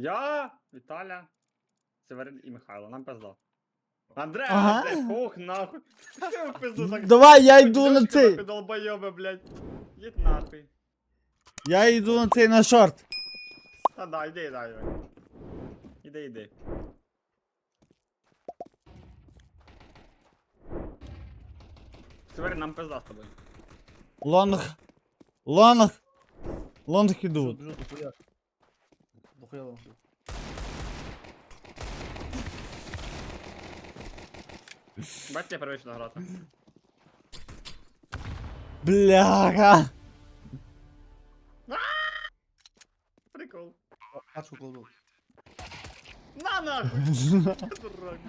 Я, Віталя, Северин і Михайло. Нам пизда. Андре, Ага. блядь, хух, нахуй. Що в пизду так? Давай, я йду на цей. долбойоби, блядь. Їдь нахуй. Я йду на цей на шорт. Та да, іди, іди, іди. Іди, іди. Северин, нам пизда з тобою. Лонг. Лонг. Лонг іду. Жут, жут, дохуя. Вам. Бачите, я привично грати. Бляха. Прикол. Пачку кладу. На нахуй! Дурак.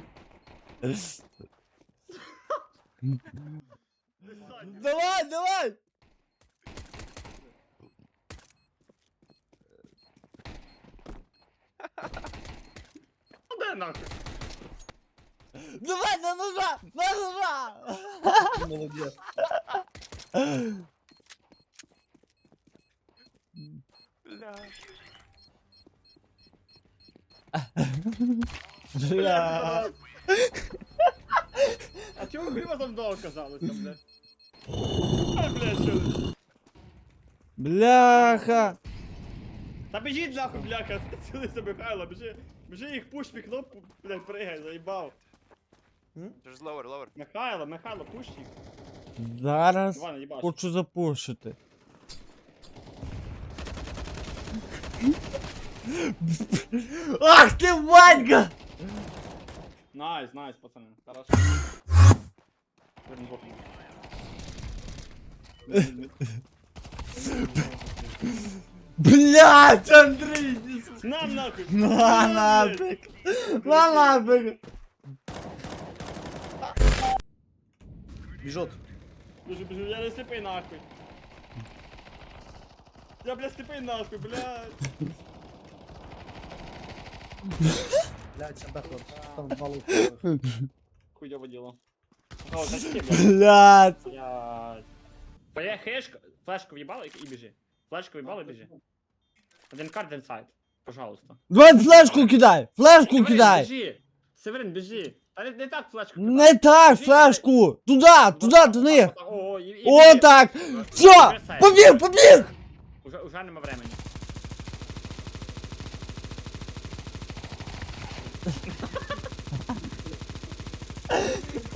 Давай, давай. Ну де нахуй? Давай, на ножа, на ножа. Молодец. Бля. А чому гриба там довго казалося, блядь? А, блядь, що? Бляха. Та біжіть нахуй, бляха, цілися Михайло, біжи, біжи їх пуш вікно, блядь, пригай, заїбав. There's lower, lower. Михайло, Михайло, пуш їх. Зараз їбаш. хочу запушити. Ах ти Ванька! Найс, найс, пацани, хорошо. Верни бок. Блять, Андрій! На нахуй! На блядь. нафиг! На нафиг! Бежит. Біжу, біжу, я не сліпий нахуй. Я, блядь, сліпий нахуй, блядь. Блядь, сюда хлоп. Там два лука. Хуйово діло. О, зачем, блядь? Блять! Блядь. Твоя хешка, флешку в'їбала і біжи. Флешку і біжи. Один карт інсайд, пожалуйста. Давай флешку кидай! Флешку Северин, кидай! Біжи! Северин, біжи! Та не, не так флешку Не так, флешку! Туда, туда, до них! О, і, і О, біжи. так! Вже Все! Побіг, побіг! Уже, уже нема времени.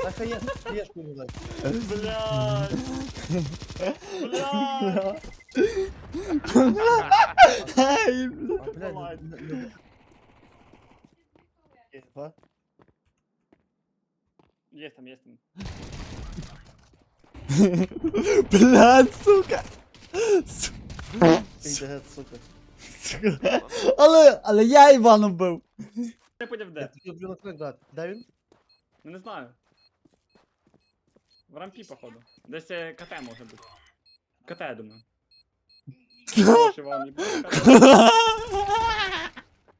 Так, ешь, ешь, блядь. Блядь! Блядь! Ай, А, блядь, Давай. ну, ну, ну. Есть, да? Есть там, есть там. Блядь, сука! Сука. Ты, да, сука. Сука. Але, але я Івану бив. Я подів де? Ты тут на крак, да. Да, він? Ну не знаю. В рампі, походу. Десь е, КТ може бути. КТ, я думаю.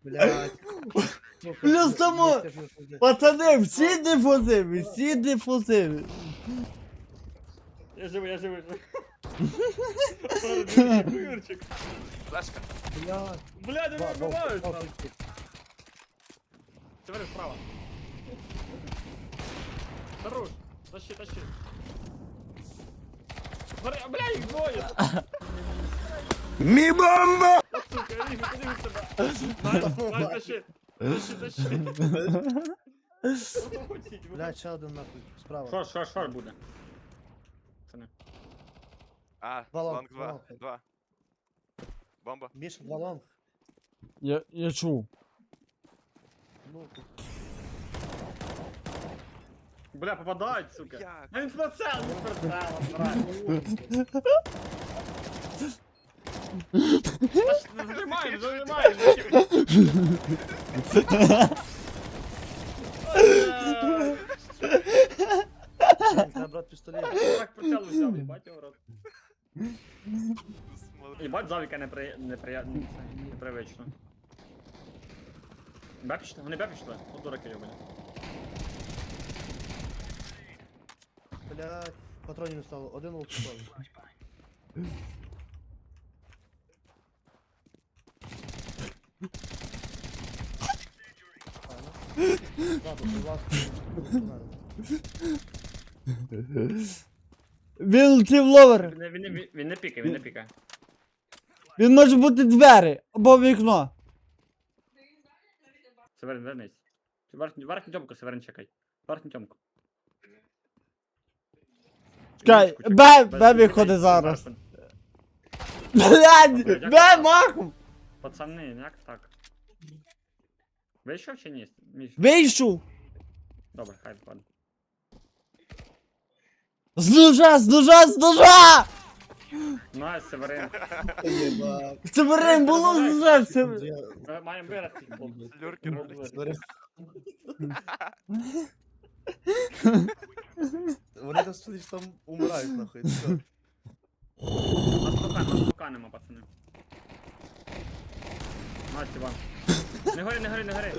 Блядь. Плюс ну, тому- ну, блядь. Пацани, всі дефузиві, всі дефузиві. Я живий, я живий. Юрчик. Флешка. Блядь. Бля, не Два, два, нас. два. Справа. Хорош. Тащи, тащи. Бля, їх двоє. Тащи, тащи. Блядь, ще один нахуй. Справа. Шор, шор, шор буде. Пацани. А, Два лонг, лонг два 2. лонг. 2. Бомба. Міша, два лонг. Я, я чув. Ну, Бля, попадають, сука. Як? А він з прицелом, з прицелом, брат. Зажимаємо, зажимаємо. блядь, треба брати пістолет. Так прицел взяв, їбать його рот. Їбать, завіка непри... непривично. Бе пішли? Вони бе пішли? От дураки йобані. Блядь, патронів не стало. Один лук став. Ззаду, у вас Він летів ловер. Він, не- він, не- він не пікає, він не пікає. Він може бути двері або вікно. Северин, вернись. Верхню, верхню тьомку, Северин, чекай. Верхню тьомку. Чекай, Мішку, чекай. Бе, Без зараз. Блядь. Бе махом. Пацани, як так? Вийшов чи ні? Міш? Вийшов. Добре, хай ладно. З ножа, з ножа, з ножа! Найс, Северин. Це було з ножа. Це... Ми маємо виграти. хлопці. Люрки роблять. Вони там сидять там умирають нахуй. все. Нас пока, нас пока нема, пацани. Найс, Іван. Не гори, не гори, не гори.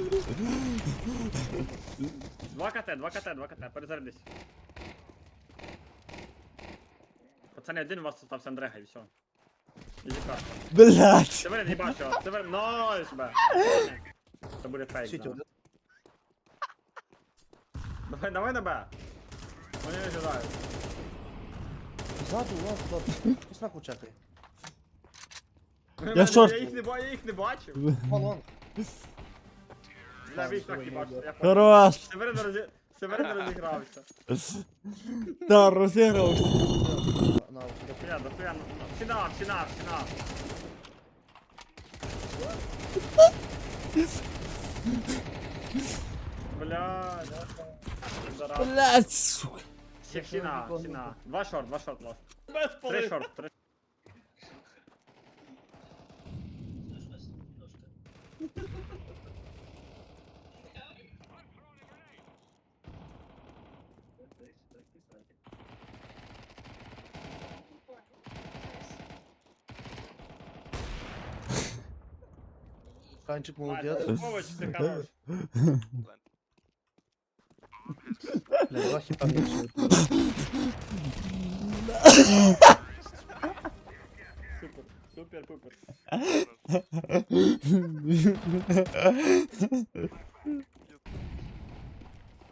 Два КТ, два КТ, два КТ, перезарядись. Пацани, один у вас остався Андрега і все. Карта. Блядь. Северин, не бачу, Северин, нойс, бе. Це буде фейк. Да. Давай, давай на Б. Вони не ожидають. Ззаду, у вас ззаду. Хтось нахуй чекає. Я, шорт. я, їх не, ба- я їх не бачив. Балон. Бля, віч так не бачив. Я понял. Хорош. Северин розі... Северин розігрався. Та розігрався. На, ось сюди. Хуя, да хуя. Сіна, сіна, сіна. Бля, да. Блядь, сука. Сіна, сіна. Два шорт, два шорт ласт. Три шорт, три. Канчик Молодець. молодець. Овоч, ти хорош. Бля, два хіта більше. Супер, супер, пупер.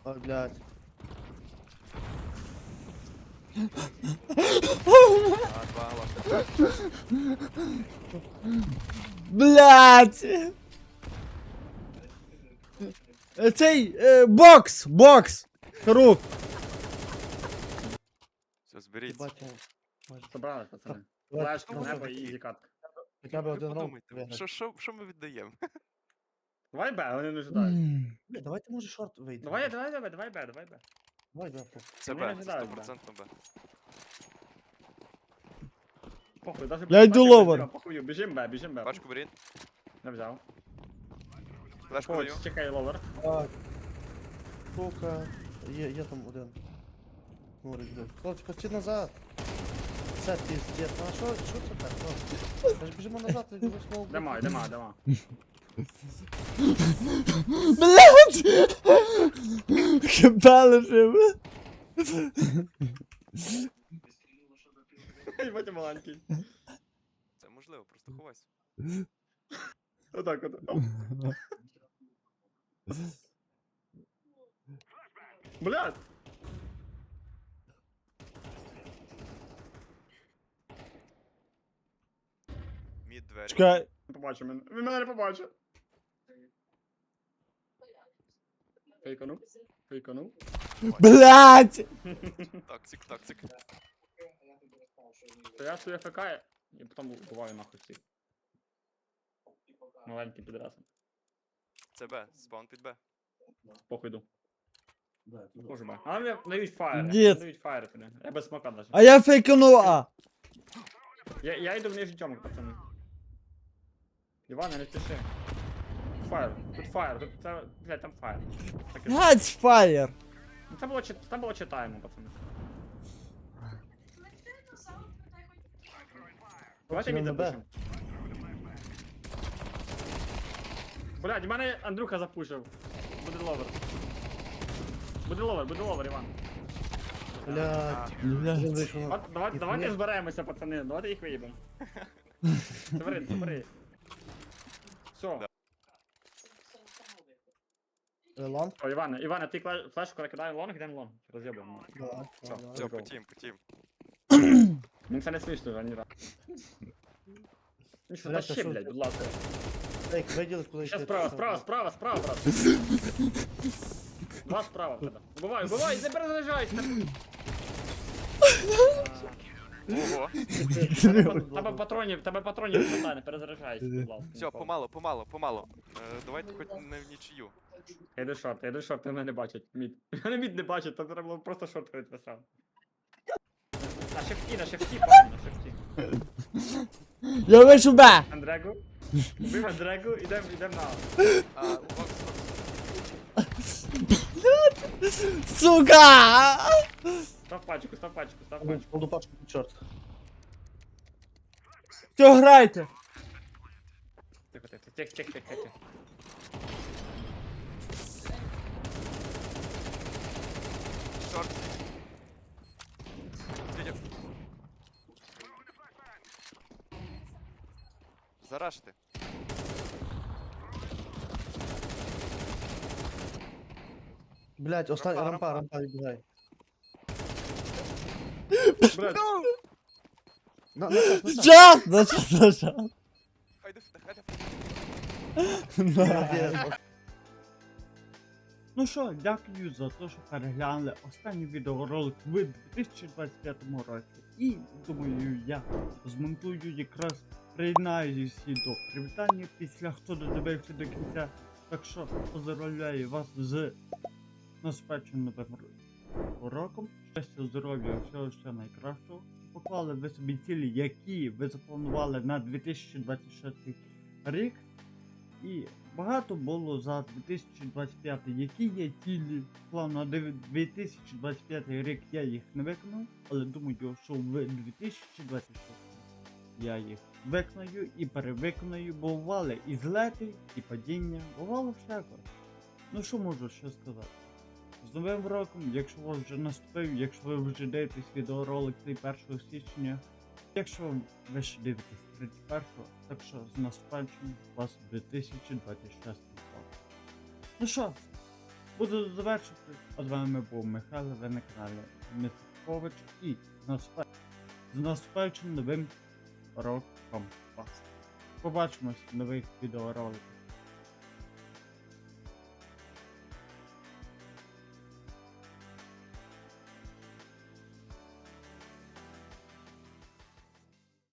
Ой, блядь. А, Цей е, бокс, бокс. Рук. Все, зберіться. Їбать, ну. Пацани. Давай, Флешка, ну, небо і ізі. Хоча б один раунд подумайте, виграти. що, що, що ми віддаємо? Давай Б, вони не ожидають. Бля, давайте може шорт вийти. Давай, давай, давай, давай Б, давай Б. Давай, давай. Це Б, не це 100% Б. Похуй, даже Я йду ловер. Похуй, біжим Б, біжим Б. Пачку беріть. Не взяв. Флешку даю. чекай ловер. Так. Сука. Є, є там один. Мурик, блядь. Хлопці, пусти назад. Це піздець. Ну а що, що це так? Ну, Ми ж біжимо назад, і знову. Дема, дема, дема. Блядь. Хіба лишив. Ей, батя маленький. Це можливо, просто ховайся. Отак от. Блядь! Мід двері. Чекай. Не побачив мене. Він мене не побачив. Фейканув. Фейканув. Блядь. Токсик, токсик. То я свою ФК і потім буваю нахуй всіх. Маленький підраси. Це Б, спаун під Б. Похуй йду. Похоже Б. А мені дають фаєр. Дід. Дають фаєр туди. Я без смока даже. А я фейканув А. Я, я йду в нижній тьомок, пацани. Іване, не спіши. Фаєр, тут фаєр, тут це, блядь, там фаєр. Так і- Блядь, фаєр. Ну, Це було, чит- це було читаємо, пацани. Давайте Хлопці, мій на Б. запушимо. Блядь, мене Андрюха запушив. Буде ловер. Буде ловер, буде ловер, Іван. Блядь. Блядь. вийшов Давай- Давайте, ні. зберемося, пацани, давайте їх виїбемо. Собери, собери. Все. Да. Е, О, Іване, Іване, ти кла- флешку кидай лонг, йдемо лонг. Роз'єбуємо. Давай, Все, давай, Все, Let's go. потім, потім. Він це не смішно, ані раз. Ну що, Бля, та та що блядь, ти? будь ласка. Виділи, коли Ще йти, справа, справа, справа, справа, брат. Два справа в тебе. Бувай, бувай, не перезаряджайся. Ого. Тебе патронів, тебе патронів не хватає, не перезаряджайся, будь ласка. Все, ніколи. помало, помало, помало. Е, давайте хоч не в нічию. Я йду шорт, я йду шорт, мене не бачать. Мід. Мене мід не бачать, то треба було просто шорт відписав. На шифті, на шифті, на шифті. Я вийшов Б! Андрегу. Убив Андрегу, ідем, ідем на. А, Вокс, Вокс. Сука! Став пачку, став пачку, став Буду- пачку. Буду пачку під чорт. Що грайте? Тихо, тихо, тихо, тихо, тихо, тихо. Шорт. Зарашити. Блять, остань, Рампа, рампа, рампа. відбігай. Блядь, На, на час, на час. Молодець. Ну що, дякую за те, що переглянули останній відеоролик в 2025 році. І думаю, я змонтую якраз приєднаюся до привітання після хто додивився до кінця. Так що поздравляю вас з наступаючим новим ро- роком. Щастя, здоров'я, всього всього найкращого. Поклали ви собі цілі, які ви запланували на 2026 рік. І багато було за 2025, які є цілі. План на 2025 рік я їх не виконав, але думаю, що в 2026 я їх виконаю і перевиконаю, бо бували і злети, і падіння, бувало всяко. Ну що можу ще сказати? З новим роком, якщо вас вже наступив, якщо ви вже дивитесь відеоролик цей 1 січня, якщо ви ще дивитесь 31-го, так що з наступаючим вас 2026 рік. Ну що, буду завершити. А з вами був Михайло, ви на каналі Миткович і з з наступаючим новим роком Compass. Побачимось в нових відеороликах.